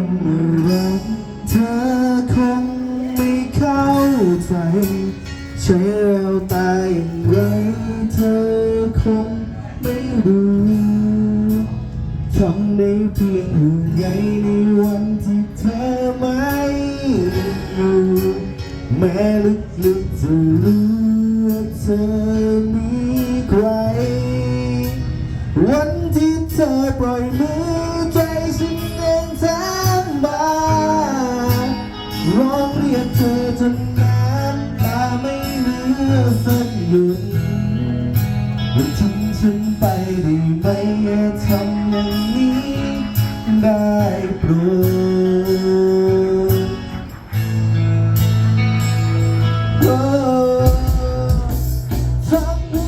ำอะไรเธอคงไม่เข้าใจใช้แววตาอย่างไรเธอคงไม่รู้ทำได้เพียงห่วงใยในวันที่เธอไม่อยู่แม้ลึกๆจะรู้ว่าเธอมีใคร วันที่เธอปล่อยมือใจฉัน ร้องเรียกเธอจนน้ำตาไม่เหลือสักหยดมันทำฉันไปได้ไหมอ่าทำอย่างนี้ได้โปรดโอ้ทำ